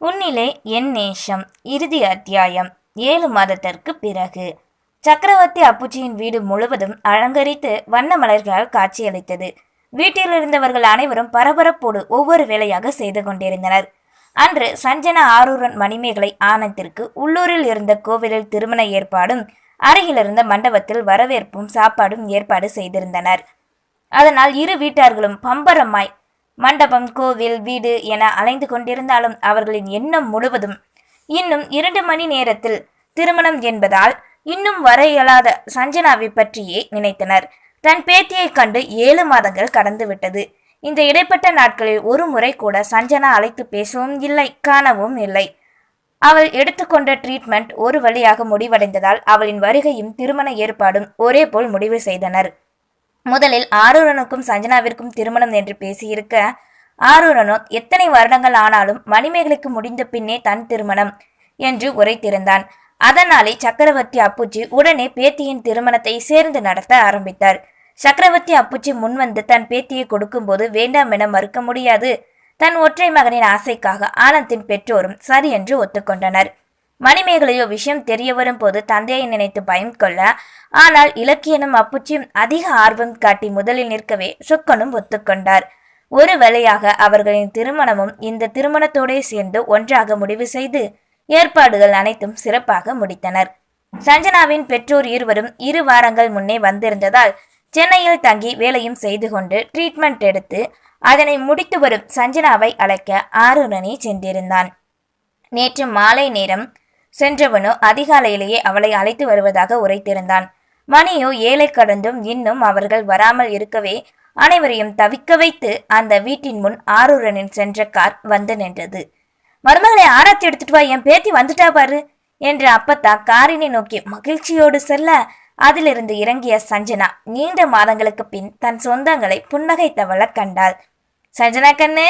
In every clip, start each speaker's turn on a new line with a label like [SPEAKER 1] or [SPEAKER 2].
[SPEAKER 1] உன்னிலே என் நேசம் இறுதி அத்தியாயம். ஏழு மாதத்திற்கு பிறகு. சக்கரவர்த்தி அப்புச்சியின் வீடு முழுவதும் அலங்கரித்து வண்ண மலர்களால் காட்சியளித்தது. வீட்டில் இருந்தவர்கள் அனைவரும் பரபரப்போடு ஒவ்வொரு வேலையாக செய்து கொண்டிருந்தனர். அன்று சஞ்சனா ஆரூரன் மணிமேகலை ஆனந்திற்கு உள்ளூரில் இருந்த கோவிலில் திருமண ஏற்பாடும் அருகிலிருந்த மண்டபத்தில் வரவேற்பும் சாப்பாடும் ஏற்பாடு செய்திருந்தனர். அதனால் இரு வீட்டார்களும் பம்பரமாய் மண்டபம் கோவில் வீடு என அலைந்து கொண்டிருந்தாலும் அவர்களின் எண்ணம் முழுவதும் இன்னும் இரண்டு மணி நேரத்தில் திருமணம் என்பதால் இன்னும் வர இயலாத சஞ்சனாவை பற்றியே நினைத்தனர். தன் பேத்தியைக் கண்டு ஏழு மாதங்கள் கடந்துவிட்டது. இந்த இடைப்பட்ட நாட்களில் ஒரு முறை கூட சஞ்சனா அழைத்து பேசவும் இல்லை காணவும் இல்லை. அவள் எடுத்துக்கொண்ட ட்ரீட்மெண்ட் ஒரு வழியாக முடிவடைந்ததால் அவளின் வருகையும் திருமண ஏற்பாடும் ஒரே போல் முடிவு செய்தனர். முதலில் ஆரூரனுக்கும் சஞ்சனாவிற்கும் திருமணம் என்று பேசியிருக்க ஆரூரனோ எத்தனை வருடங்கள் ஆனாலும் மணிமேகலைக்கு முடிந்த பின்னே தன் திருமணம் என்று உரைத்திருந்தான் அதனாலே சக்கரவர்த்தி அப்புச்சி உடனே பேத்தியின் திருமணத்தை சேர்ந்து நடத்த ஆரம்பித்தார். சக்கரவர்த்தி அப்புச்சி முன்வந்து தன் பேத்தியை கொடுக்கும்போது வேண்டாம் என மறுக்க முடியாது. தன் ஒற்றை மகனின் ஆசைக்காக ஆனந்தின் பெற்றோரும் சரி என்று ஒத்துக்கொண்டனர். மணிமேகலையோ விஷயம் தெரிய வரும் போது தந்தையை நினைத்து பயம் கொள்ள ஆனால் இலக்கியனும் அப்புச்சியும் அதிக ஆர்வம் காட்டி முதலில் நிற்கவே சுக்கனும் ஒத்துக்கொண்டார். ஒரு வேளையாக அவர்களின் திருமணமும் இந்த திருமணத்தோடே சேர்ந்து ஒன்றாக முடிவு செய்து ஏற்பாடுகள் அனைத்தும் சிறப்பாக முடித்தனர். சஞ்சனாவின் பெற்றோர் இருவரும் இரு வாரங்கள் முன்னே வந்திருந்ததால் சென்னையில் தங்கி வேலையும் செய்து கொண்டு ட்ரீட்மெண்ட் எடுத்து அதனை முடித்து வரும் சஞ்சனாவை அழைக்க ஆரூரனே சென்றிருந்தான். நேற்று மாலை நேரம் சென்றவனோ அதிகாலையிலேயே அவளை அழைத்து வருவதாக உரைத்திருந்தான். மணியோ ஏழை கடந்தும் இன்னும் அவர்கள் வராமல் இருக்கவே அனைவரையும் தவிக்க வைத்து அந்த வீட்டின் முன் ஆரூரனின் சென்ற கார் வந்து நின்றது. மருமகளை ஆராய்ச்சி எடுத்துட்டு வா என் பேத்தி வந்துட்டா பாரு என்று அப்பத்தா காரினை நோக்கி மகிழ்ச்சியோடு செல்ல அதிலிருந்து இறங்கிய சஞ்சனா நீண்ட மாதங்களுக்கு பின் தன் சொந்தங்களை புன்னகைத்தவள கண்டாள். சஞ்சனா கண்ணு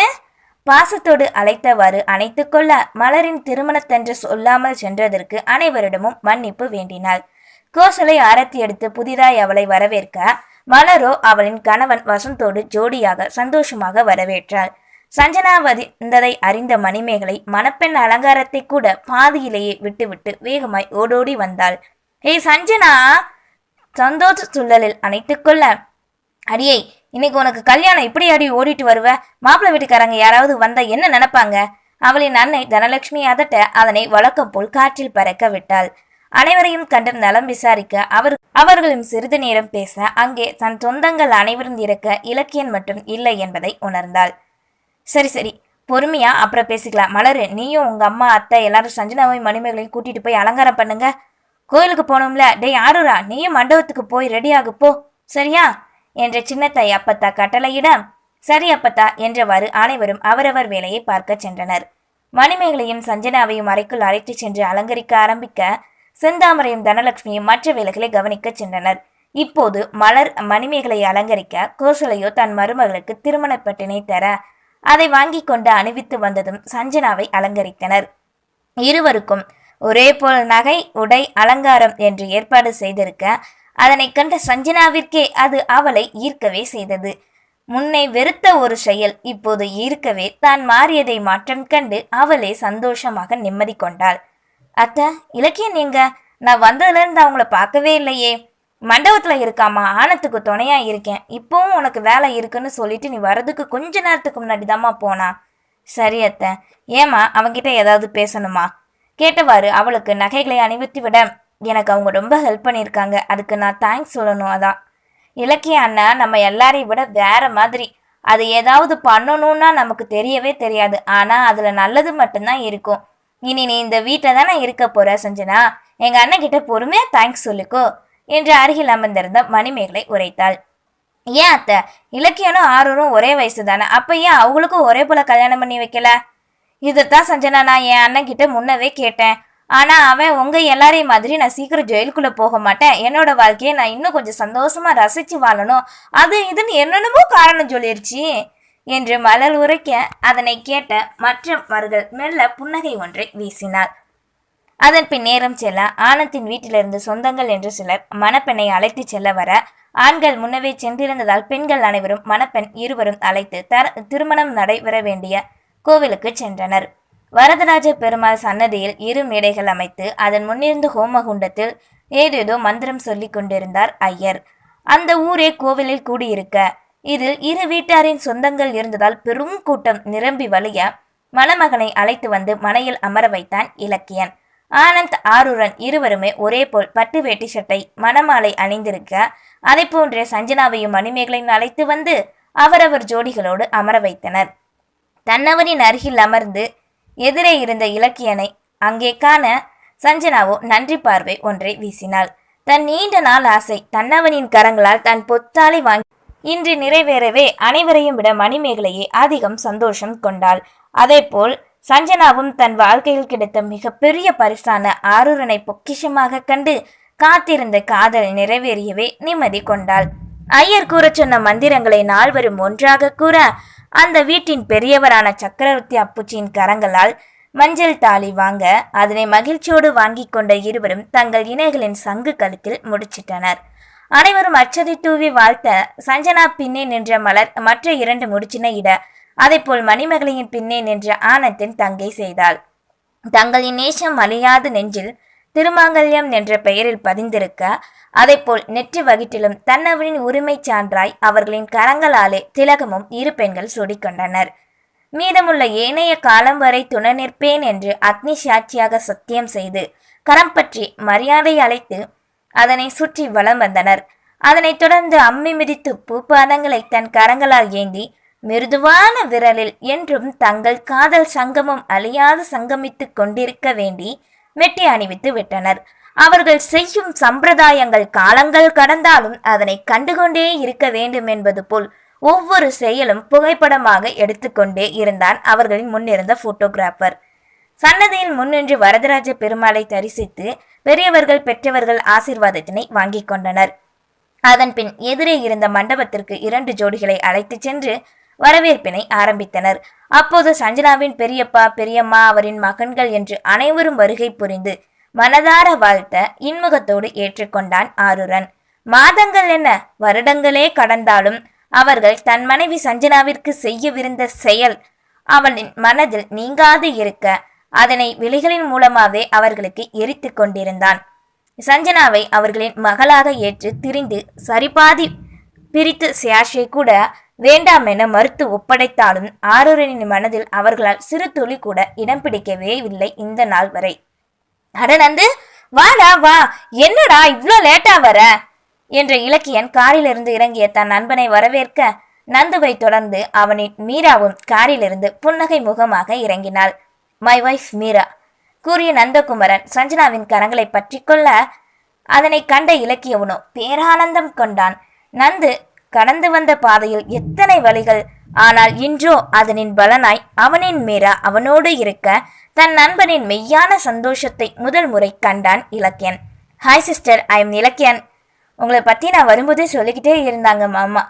[SPEAKER 1] பாசத்தோடு அழைத்தவாறு அணைத்து கொள்ள மலரின் திருமணத்தன்று சொல்லாமல் சென்றதற்கு அனைவரிடமும் மன்னிப்பு வேண்டினாள். கோசலை ஆரத்தி எடுத்து புதிதாய் அவளை வரவேற்க மலரோ அவளின் கணவன் வசந்தோடு ஜோடியாக சந்தோஷமாக வரவேற்றாள். சஞ்சனா வந்ததை அறிந்த மணிமேகலை மணப்பெண் அலங்காரத்தை கூட பாதியிலேயே விட்டுவிட்டு வேகமாய் ஓடோடி வந்தாள். ஏய் சஞ்சனா! சந்தோஷ சுழலில் அணைத்துக்கொள்ள. அடியை இன்னைக்கு உனக்கு கல்யாணம் இப்படி அடி ஓடிட்டு வருவ? மாப்பிள்ளை வீட்டுக்காரங்க யாராவது வந்தா என்ன நினைப்பாங்க? அவளின் அன்னை தனலட்சுமி அதட்ட அதனை வழக்கம் போல் காற்றில் பறக்க விட்டாள். அனைவரையும் கண்டு நலம் விசாரிக்க அவர் அவர்களும் சிறிது நேரம் பேச அங்கே தன் சொந்தங்கள் அனைவரும் இருக்க இலக்கியன் மட்டும் இல்லை என்பதை உணர்ந்தாள். சரி சரி. பொறுமையா அப்புறம் பேசிக்கலாம். மலரு நீயும் உங்க அம்மா அத்தை எல்லாரும் சஞ்சனாவையும் மணிமேகளையும் கூட்டிட்டு போய் அலங்காரம் பண்ணுங்க. கோயிலுக்கு போனோம்ல. டேய் ஆருரா நீயும் மண்டபத்துக்கு போய் ரெடியாகு போ. சரியா? என்ற சின்னத்தை அப்பத்தா கட்டளையிட சரி அப்பத்தா என்றவாறு அனைவரும் அவரவர் வேலையை பார்க்க சென்றனர். மணிமேகலையும் சஞ்சனாவையும் அறைக்குள் அழைத்துச் சென்று அலங்கரிக்க ஆரம்பிக்க செந்தாமரையும் தனலட்சுமியும் மற்ற வேலைகளை கவனிக்கச் சென்றனர். இப்போது மலர் மணிமேகலை அலங்கரிக்க கோசலையோ தன் மருமகளுக்கு திருமணப்பட்டினை தர அதை வாங்கி கொண்டு அணிவித்து வந்ததும் சஞ்சனாவை அலங்கரித்தனர். இருவருக்கும் ஒரே போல் நகை உடை அலங்காரம் என்று ஏற்பாடு செய்திருக்க அதனை கண்ட சஞ்சனாவிற்கே அது அவளை ஈர்க்கவே செய்தது. முன்னை வெறுத்த ஒரு செயல் இப்போது ஈர்க்கவே தான் மாறியதை மாற்றம் கண்டு அவளே சந்தோஷமாக நிம்மதி கொண்டாள். அத்த இலக்கியம் எங்க? நான் வந்ததுலேருந்து அவங்கள பார்க்கவே இல்லையே. மண்டபத்துல இருக்காமா? ஆனத்துக்கு துணையா இருக்கேன். இப்பவும் உனக்கு வேலை இருக்குன்னு சொல்லிட்டு நீ வர்றதுக்கு கொஞ்ச நேரத்துக்கு முன்னாடி தாம்மா போனா? சரி அத்த. ஏமா அவங்கிட்ட ஏதாவது பேசணுமா? கேட்டவாறு அவளுக்கு நகைகளை அணிவித்து விட எனக்கு அவங்க ரொம்ப ஹெல்ப் பண்ணியிருக்காங்க. அதுக்கு நான் தேங்க்ஸ் சொல்லணும் அதான். இலக்கிய அண்ணா நம்ம எல்லாரையும் விட வேற மாதிரி. அது ஏதாவது பண்ணணும்னா நமக்கு தெரியவே தெரியாது. ஆனால் அதில் நல்லது மட்டும்தான் இருக்கும். இனி நீ இந்த வீட்டில் தானே இருக்க போற சஞ்சனா? எங்கள் அண்ணன் கிட்ட பொறுமையாக தேங்க்ஸ் சொல்லிக்கோ. என்று அருகில் அமர்ந்திருந்த மணிமேகலை உரைத்தாள். ஏன் அத்தை? இலக்கியனும் ஆரூரும் ஒரே வயசு தானே அப்போ ஏன் அவங்களுக்கும் ஒரே போல கல்யாணம் பண்ணி வைக்கல? இதைத்தான் சஞ்சனா நான் என் அண்ணன் கிட்ட முன்னவே கேட்டேன். ஆனா அவன் உங்க எல்லாரையும் மாதிரி நான் சீக்கிரம் ஜெயிலுக்குள்ள போக மாட்டேன். என்னோட வாழ்க்கையை நான் இன்னும் கொஞ்சம் சந்தோஷமா ரசிச்சு வாழணும். அது இதுன்னு என்னென்னமோ காரணம் சொல்லிருச்சு என்று மலர் உரைக்க அதனை கேட்ட மற்றவர்கள் மெல்ல புன்னகை ஒன்றை வீசினார். அதன் பின் நேரம் செல்ல ஆனந்தின் வீட்டிலிருந்து சொந்தங்கள் என்று சிலர் மணப்பெண்ணை அழைத்து செல்ல வர ஆண்கள் முன்னவே சென்றிருந்ததால் பெண்கள் அனைவரும் மணப்பெண் இருவரும் அழைத்து தர திருமணம் நடைபெற வேண்டிய கோவிலுக்கு சென்றனர். வரதராஜ பெருமாள் சன்னதியில் இரு மேடைகள் அமைத்து அதன் முன்னிருந்த ஹோமகுண்டத்தில் ஏதேதோ மந்திரம் சொல்லி கொண்டிருந்தார் ஐயர். அந்த ஊரே கோவிலில் கூடியிருக்க. இதில் இரு வீட்டாரின் சொந்தங்கள் இருந்ததால் பெரும் கூட்டம் நிரம்பி வழிய மணமகனை அழைத்து வந்து மனையில் அமர வைத்தான் இலக்கியன். ஆனந்த் ஆருரன் இருவருமே ஒரே போல் பட்டு வேட்டி சட்டை மணமாலை அணிந்திருக்க அதை போன்றே சஞ்சனாவையும் மணிமேகலையும் அழைத்து வந்து அவரவர் ஜோடிகளோடு அமர வைத்தனர். தன்னவனின் அருகில் அமர்ந்து எதிரே இருந்த இலக்கியனை அங்கே காண சஞ்சனாவோ நன்றி பார்வை ஒன்றை வீசினாள். தன் நீண்ட நாள் ஆசை தன்னவனின் கரங்களால் தன் பொத்தாலை வாங்கி இன்று நிறைவேறவே அனைவரையும் விட மணிமேகலையே அதிகம் சந்தோஷம் கொண்டாள். அதேபோல் சஞ்சனாவும் தன் வாழ்க்கையில் கிடைத்த மிகப்பெரிய பரிசான ஆரூரனை பொக்கிஷமாக கண்டு காத்திருந்த காதல் நிறைவேறியவே நிம்மதி கொண்டாள். ஐயர் கூறச் சொன்ன மந்திரங்களை நால்வரும் ஒன்றாக கூற அந்த வீட்டின் பெரியவரான சக்கரவர்த்தி அப்புச்சியின் கரங்களால் மஞ்சள் தாலி வாங்க அதனை மகிழ்ச்சியோடு வாங்கி கொண்ட இருவரும் தங்கள் இணைகளின் சங்கு கழுத்தில் முடிச்சிட்டனர். அனைவரும் அச்சதை தூவி வாழ்த்த சஞ்சனா பின்னே நின்ற மலர் மற்ற இரண்டு முடிச்சினை இட அதைப்போல் மணிமகளியின் பின்னே நின்ற ஆனந்தின் தங்கை செய்தாள். தங்களின் நேசம் அழியாது நெஞ்சில் திருமாங்கல்யம் என்ற பெயரில் பதிந்திருக்க அதைப்போல் நெற்றி வகிட்டிலும் தன்னவரின் உரிமை சான்றாய் அவர்களின் கரங்களாலே திலகமும் இரு பெண்கள் சூடிக்கொண்டனர். மீதமுள்ள ஏனைய காலம் வரை துணை நிற்பேன் என்று அக்னி சாட்சியாக சத்தியம் செய்து கரம் பற்றி மரியாதை அழைத்து அதனை சுற்றி வலம் வந்தனர். அதனைத் தொடர்ந்து அம்மி மிதித்து பூப்பாதங்களை தன் கரங்களால் ஏந்தி மிருதுவான விரலில் என்றும் தங்கள் காதல் சங்கமம் அழியாது சங்கமித்துக் கொண்டிருக்க வேண்டி மெட்டி அணிவித்து விட்டனர். அவர்கள் செய்யும் சம்பிரதாயங்கள் காலங்கள் கடந்தாலும் அதனை கண்டுகொண்டே இருக்க வேண்டும் என்பது போல் ஒவ்வொரு செயலும் புகைப்படமாக எடுத்துக்கொண்டே இருந்தான் அவர்களின் முன்னிருந்த போட்டோகிராஃபர் சன்னதியில் முன்னின்று வரதராஜ பெருமாளை தரிசித்து பெரியவர்கள் பெற்றவர்கள் ஆசிர்வாதத்தினை வாங்கிக் கொண்டனர். அதன் பின் எதிரே இருந்த மண்டபத்திற்கு இரண்டு ஜோடிகளை அழைத்துச் சென்று வரவேற்பினை ஆரம்பித்தனர். அப்போது சஞ்சனாவின் பெரியப்பா பெரியம்மா அவரின் மகன்கள் என்று அனைவரும் வருகை புரிந்து மனதார வாழ்த்த இன்முகத்தோடு ஏற்றுக்கொண்டான் ஆருரன். மாதங்கள் என்ன? வருடங்களே கடந்தாலும் அவர்கள் தன் மனைவி சஞ்சனாவிற்கு செய்யவிருந்த செயல் அவளின் மனதில் நீங்காது இருக்க அதனை விழிகளின் மூலமாவே அவர்களுக்கு எரித்து கொண்டிருந்தான். சஞ்சனாவை அவர்களின் மகளாக ஏற்று திரிந்து சரிபாதி பிரித்து சியாஷை கூட வேண்டாம் என மறுத்து ஒப்படைத்தாலும் ஆரூரனின் மனதில் அவர்களால் சிறு துளி கூட இடம் பிடிக்கவே இல்லை இந்த நாள் வரை. அட நந்து வாடா வா. என்னடா இவ்வளோ லேட்டா வர? என்ற இலக்கியன் காரிலிருந்து இறங்கிய தன் நண்பனை வரவேற்க நந்துவை தொடர்ந்து அவனின் மீராவும் காரிலிருந்து புன்னகை முகமாக இறங்கினாள். மை வைஃப் மீரா கூறிய நந்தகுமரன் சஞ்சனாவின் கரங்களை பற்றி கொள்ள அதனை கண்ட இலக்கியவனோ பேரானந்தம் கொண்டான். நந்து கடந்து வந்த பாதையில் எத்தனை வழிகள்? ஆனால் இன்றோ அதனின் பலனாய் அவனின் மீரா அவனோடு இருக்க தன் நண்பனின் மெய்யான சந்தோஷத்தை முதல் முறை கண்டான் இலக்கியன். Hi sister I am Ilakkiyan. உங்களை பற்றி நான் வரும்போதே சொல்லிக்கிட்டே இருந்தாங்க மாமா.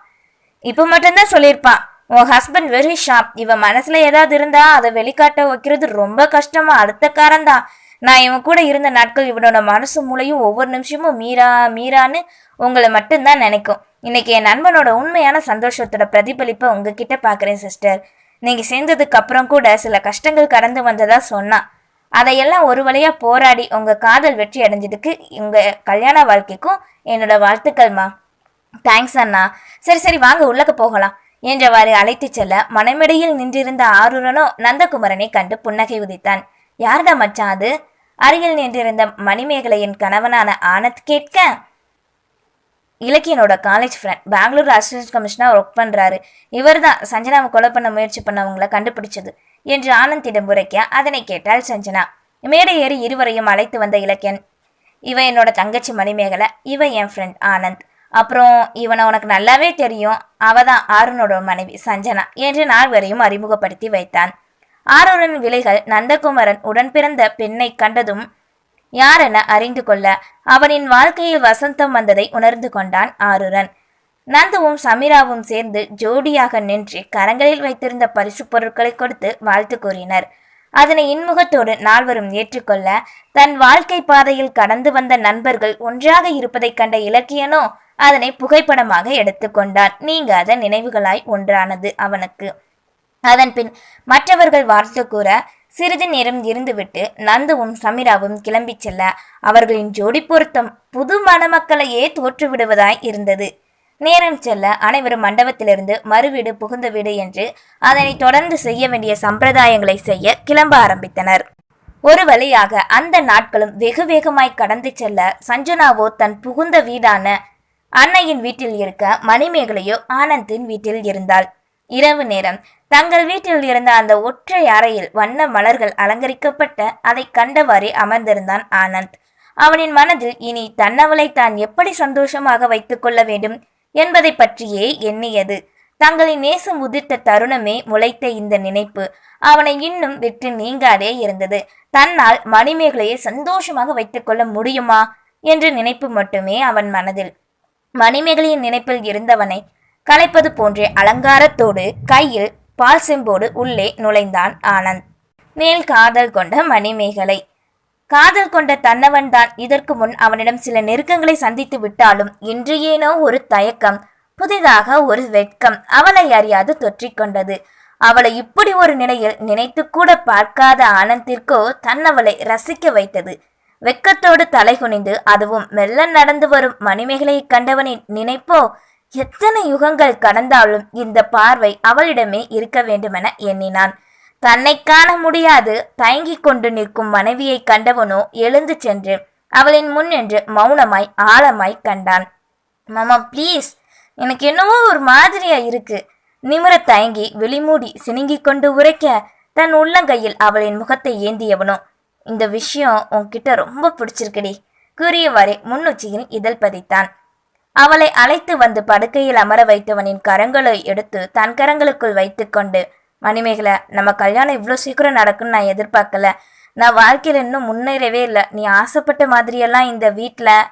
[SPEAKER 1] இப்போ மட்டும்தான் சொல்லியிருப்பான். உன் ஹஸ்பண்ட் வெரி ஷார்ப் இவன் மனசுல ஏதாவது இருந்தா அதை வெளிக்காட்ட வைக்கிறது ரொம்ப கஷ்டமா அடுத்த காரந்தான் நான் இவன் கூட இருந்த நாட்கள் இவனோட மனசு மூளையும் ஒவ்வொரு நிமிஷமும் மீரா மீரான்னு உங்களை மட்டும்தான் நினைக்கும். இன்னைக்கு என் நண்பனோட உண்மையான சந்தோஷத்தோட பிரதிபலிப்பை உங்ககிட்ட பார்க்குறேன் சிஸ்டர் நீங்கள் சேர்ந்ததுக்கு அப்புறம் கூட சில கஷ்டங்கள் கடந்து வந்ததா சொன்னான் அதையெல்லாம் ஒரு வழியாக போராடி உங்கள் காதல் வெற்றி அடைஞ்சதுக்கு உங்கள் கல்யாண வாழ்க்கைக்கும் என்னோட வாழ்த்துக்கள்மா. தேங்க்ஸ் அண்ணா. சரி சரி வாங்க உள்ளக்க போகலாம். என்றவாறு அழைத்துச் செல்ல மனைமடியில் நின்றிருந்த ஆரூரனோ நந்தகுமரனை கண்டு புன்னகை உதித்தான். யார்டா மச்சான் அது? அருகில் நின்றிருந்த மணிமேகலையின் கணவனான ஆனந்த் கேட்க இலக்கியனோட college friend Bangalore assistant commissioner work பண்ணுறாரு இவர் தான் சஞ்சனாவை கொலை பண்ண முயற்சி பண்ணவங்கள கண்டுபிடிச்சது என்று ஆனந்திடம் உரைக்க அதனை கேட்டாள் சஞ்சனா. மேடை ஏறி இருவரையும் அழைத்து வந்த இலக்கியன் இவ என்னோட தங்கச்சி மணிமேகலை இவ என் ஃப்ரெண்ட் ஆனந்த். அப்புறம் இவனை உனக்கு நல்லாவே தெரியும் அவ தான் ஆருனோட மனைவி சஞ்சனா என்று நால்வரையும் அறிமுகப்படுத்தி வைத்தான். ஆருணன் விலைகள் நந்தகுமரன் உடன் பிறந்த பெண்ணை கண்டதும் யாரென அறிந்து கொள்ள அவனின் வாழ்க்கையில் வசந்தம் வந்ததை உணர்ந்து கொண்டான் ஆருரன். நந்துவும் சமீராவும் சேர்ந்து ஜோடியாக நின்று கரங்களில் வைத்திருந்த பரிசு பொருட்களை கொடுத்து வாழ்த்து கூறினர். அதனை இன்முகத்தோடு நால்வரும் ஏற்றுக்கொள்ள தன் வாழ்க்கை பாதையில் கடந்து வந்த நண்பர்கள் ஒன்றாக இருப்பதைக் கண்ட இலக்கியனோ அதனை புகைப்படமாக எடுத்துக்கொண்டான் நீங்காத நினைவுகளாய் ஒன்றானது அவனுக்கு. அதன்பின் மற்றவர்கள் வாழ்த்து கூற சிறிது நேரம் இருந்துவிட்டு நந்துவும் சமீராவும் கிளம்பிச் செல்ல அவர்களின் ஜோடி பொருத்தம் புது மணமக்களையே தோற்றுவிடுவதாய் இருந்தது. நேரம் செல்ல அனைவரும் மண்டபத்திலிருந்து மறுவீடு புகுந்த வீடு என்று அதனை தொடர்ந்து செய்ய வேண்டிய சம்பிரதாயங்களை செய்ய கிளம்ப ஆரம்பித்தனர். ஒரு வழியாக அந்த நாட்களும் வெகு வேகமாய் கடந்து செல்ல சஞ்சனாவோ தன் புகுந்த வீடான அன்னையின் வீட்டில் இருக்க மணிமேகலையோ ஆனந்தின் வீட்டில் இருந்தாள். இரவு நேரம். தங்கள் வீட்டில் இருந்த அந்த ஒற்றை அறையில் வண்ண மலர்கள் அலங்கரிக்கப்பட்ட அதை கண்டவாறே அமர்ந்திருந்தான் ஆனந்த். அவனின் மனதில் இனி தன்னவளை தான் எப்படி சந்தோஷமாக வைத்துக் கொள்ள வேண்டும் என்பதை பற்றியே எண்ணியது. தங்களின் நேசம் உதிர்த்த தருணமே முளைத்த இந்த நினைப்பு. அவனை இன்னும் விட்டு நீங்காதே இருந்தது. தன்னால் மணிமேகலையை சந்தோஷமாக வைத்துக்கொள்ள முடியுமா? என்ற நினைப்பு மட்டுமே அவன் மனதில். மணிமேகலையின் நினைப்பில் இருந்தவனை கலைப்பது போன்ற அலங்காரத்தோடு கையில் பால் செம்போடு உள்ளே நுழைந்தான் ஆனந்த். மேல் காதல் கொண்ட மணிமேகலை. காதல் கொண்ட தன்னவன் தான் இதற்கு முன் அவனிடம் சில நெருக்கங்களை சந்தித்து விட்டாலும் இன்று ஏனோ ஒரு தயக்கம் புதிதாக ஒரு வெட்கம் அவளை அறியாது தொற்றிக்கொண்டது அவளை இப்படி ஒரு நிலையில் நினைத்து கூட பார்க்காத ஆனந்திற்கோ தன்னவளை ரசிக்க வைத்தது. வெக்கத்தோடு தலை குனிந்து அதுவும் மெல்ல நடந்து வரும் மணிமேகலையை கண்டவனின் நினைப்போ? எத்தனை யுகங்கள் கடந்தாலும் இந்த பார்வை அவளிடமே இருக்க வேண்டுமென எண்ணினான். தன்னை காண முடியாது தயங்கிக் கொண்டு நிற்கும் மனைவியை கண்டவனோ எழுந்து சென்று அவளின் முன் நின்று மௌனமாய் ஆழமாய் கண்டான். மாமா ப்ளீஸ் எனக்கு என்னவோ ஒரு மாதிரியா இருக்கு. நிமிர தயங்கி வெளிமூடி சினுங்கிக் கொண்டு உரைக்க தன் உள்ளங்கையில் அவளின் முகத்தை ஏந்தியவனோ இந்த விஷயம் உன்கிட்ட ரொம்ப பிடிச்சிருக்குடி. கூறியவாறே முன்னுச்சியில் இதழ் பதித்தான். அவளை அழைத்து வந்து படுக்கையில் அமர வைத்தவனின் கரங்களை எடுத்து தன் கரங்களுக்குள் வைத்துக்கொண்டு மணிமேகலை நம்ம கல்யாணம் இவ்வளோ சீக்கிரம் நடக்கும்னு நான் எதிர்பார்க்கல. நான் வாழ்க்கையில் இன்னும் முன்னேறவே இல்லை. நீ ஆசைப்பட்ட மாதிரியெல்லாம் இந்த வீட்டில்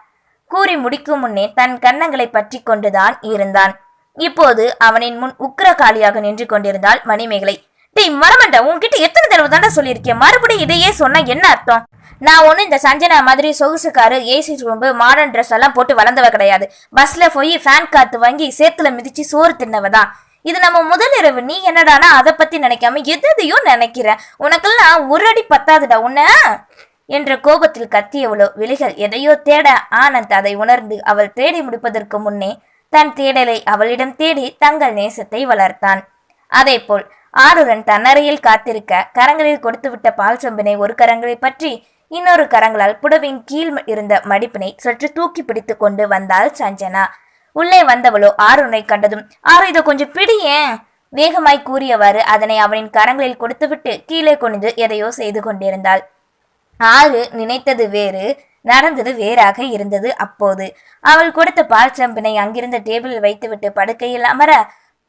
[SPEAKER 1] கூறி முடிக்கும் முன்னே தன் கன்னங்களை பற்றி கொண்டுதான் இருந்தான். இப்போது அவனின் முன் உக்கிரகாளியாக நின்று கொண்டிருந்தாள் மணிமேகலை. டேய் மரமண்டா உன்கிட்ட எத்தனை தடவை தாண்டா சொல்லியிருக்கேன்? மறுபடியும் இதையே சொன்னா என்ன அர்த்தம்? நான் ஒன்றும் இந்த சஞ்சனா மாதிரி சொகுசுக்காரு ஏசி ரூம்பு மாடர்ன் ட்ரெஸ் எல்லாம் போட்டு வளர்ந்தவ கிடையாது. பஸ்ல போய் ஃபேன் காத்து வாங்கி சேத்துல மிதிச்சு சோறு தின்னவ தான். இது நம்ம முதல் இரவு. நீ என்னடானா அதை பத்தி நினைக்காம எது எதையோ நினைக்கிற. உனக்கெல்லாம் ஒரு அடி பத்தாதுடா உன்ன. என்ற கோபத்தில் கத்தியவளோ விழிகள் எதையோ தேட ஆனந்த் அதை உணர்ந்து அவள் தேடி முடிப்பதற்கு முன்னே தன் தேடலை அவளிடம் தேடி தங்கள் நேசத்தை வளர்த்தான். அதேபோல் ஆருடன் தன்னறையில் காத்திருக்க கரங்களில் கொடுத்துவிட்ட பால் சொம்பினை ஒரு கரங்களை பற்றி இன்னொரு கரங்களால் புடவின் கீழ் இருந்த மடிப்பினை சற்று தூக்கி பிடித்து கொண்டு வந்தாள் சஞ்சனா. உள்ளே வந்தவளோ ஆருணை கண்டதும் ஆறு இதை கொஞ்சம் பிடியேன் வேகமாய் கூறியவாறு அதனை அவனின் கரங்களில் கொடுத்துவிட்டு கீழே குனிந்து எதையோ செய்து கொண்டிருந்தாள். ஆறு நினைத்தது வேறு நடந்தது வேறாக இருந்தது அப்போது. அவள் கொடுத்த பால் சம்பினை அங்கிருந்த டேபிளில் வைத்துவிட்டு படுக்கையில் அமர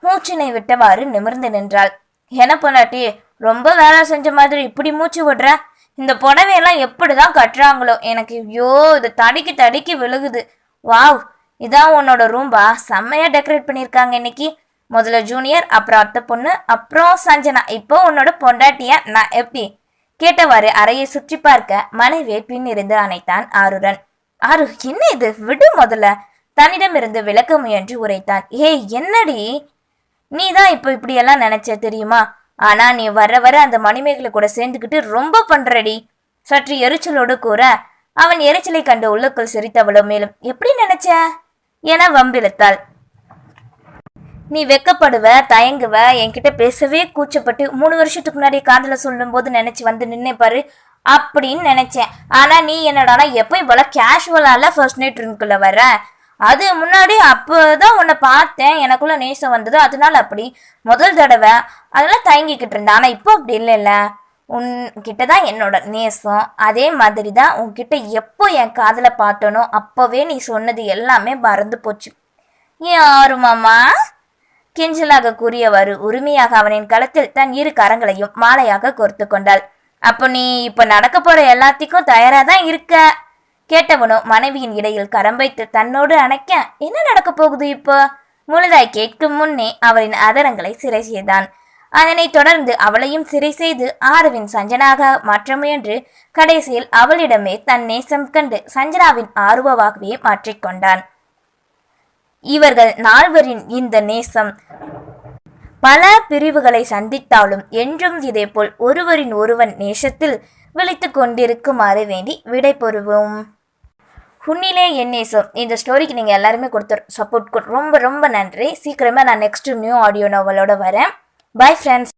[SPEAKER 1] மூச்சினை விட்டவாறு நிமிர்ந்து நின்றாள். என்ன பொண்டாட்டி ரொம்ப வேலை செஞ்ச மாதிரி இப்படி மூச்சு விடுற? இந்த புடவையெல்லாம் எப்படிதான் கட்டுறாங்களோ? எனக்கு ஐயோ இது தடிக்கு தடிக்கி விழுகுது. வாவ் இதான் உன்னோட ரூம்பா. செம்மையா டெக்கரேட் பண்ணியிருக்காங்க இன்னைக்கு. முதல்ல ஜூனியர் அப்புறம் அத்தை பொண்ணு அப்புறம் சஞ்சனா. இப்போ உன்னோட பொண்டாட்டியா? நான் எப்படி? கேட்டவாறு அறையை சுற்றி பார்க்க மனைவியை பின்னிருந்து அணைத்தான் ஆருடன். ஆரு என்ன இது? விடு முதல்ல. தன்னிடமிருந்து விளக்க முயன்று உரைத்தான். ஏய் என்னடி? நீ தான் இப்போ இப்படியெல்லாம் நினைச்ச தெரியுமா? ஆனா நீ வர வர அந்த மணிமேகலை கூட சேர்ந்துக்கிட்டு ரொம்ப பண்றடி. சற்று எரிச்சலோடு கூற அவன் எரிச்சலை கண்டு உள்ளுக்குள் சிரித்தவளோ மேலும் எப்படி நினைச்ச? என வம்பிழுத்தாள். நீ வெக்கப்படுவ தயங்குவ என்கிட்ட பேசவே கூச்சப்பட்டு மூணு வருஷத்துக்கு முன்னாடி காதல சொல்லும் போது நினைச்சு வந்து நின்னே பாரு அப்படின்னு நினைச்சேன். ஆனா நீ என்னடானா எப்பயும் போல கேஷுவலால ஃபர்ஸ்ட் நைட் ரூம்குள்ள வர அது முன்னாடி அப்போதான் உன்னை பார்த்தேன். எனக்குள்ள நேசம் வந்தது. அதனால அப்படி முதல் தடவை அதெல்லாம் தயங்கிக்கிட்டு இருந்தேன். ஆனால் இப்போ அப்படி இல்லைல்ல. உன்கிட்ட தான் என்னோட நேசம். அதே மாதிரி தான் உன்கிட்ட எப்போ என் காதில் பார்த்தனோ அப்போவே நீ சொன்னது எல்லாமே மறந்து போச்சு. யாரு மாமா? கெஞ்சலாக கூறியவாறு உரிமையாக அவனின் களத்தில் தன் இரு கரங்களையும் மாலையாக கோர்த்து கொண்டாள். அப்போ நீ இப்போ நடக்க போற எல்லாத்துக்கும் தயாராக தான் இருக்க. கேட்டவனோ மனைவியின் இடையில் கரம் வைத்து தன்னோடு அணைக்க என்ன நடக்க போகுது இப்போ? முழுதாய் கேட்கும் முன்னே அவளின் அதரங்களை சிறை செய்தான். அதனைத் தொடர்ந்து அவளையும் சிறை செய்து ஆறுவின் சஞ்சனாக மாற்ற முயன்று கடைசியில் அவளிடமே தன் நேசம் கண்டு சஞ்சனாவின் ஆர்வமாகவே மாற்றிக்கொண்டான் இவர்கள் நால்வரின் இந்த நேசம். பல பிரிவுகளை சந்தித்தாலும் என்றும் இதேபோல் ஒருவரின் ஒருவன் நேசத்தில் விழித்து கொண்டிருக்குமாறு வேண்டி விடை பெறுவோம். உன்னிலே என் நேசம். இந்த ஸ்டோரிக்கு நீங்கள் எல்லாருமே கொடுத்த சப்போர்ட் ரொம்ப ரொம்ப நன்றி. சீக்கிரமாக நான் நெக்ஸ்ட் நியூ ஆடியோ நாவலோட வரேன். Bye friends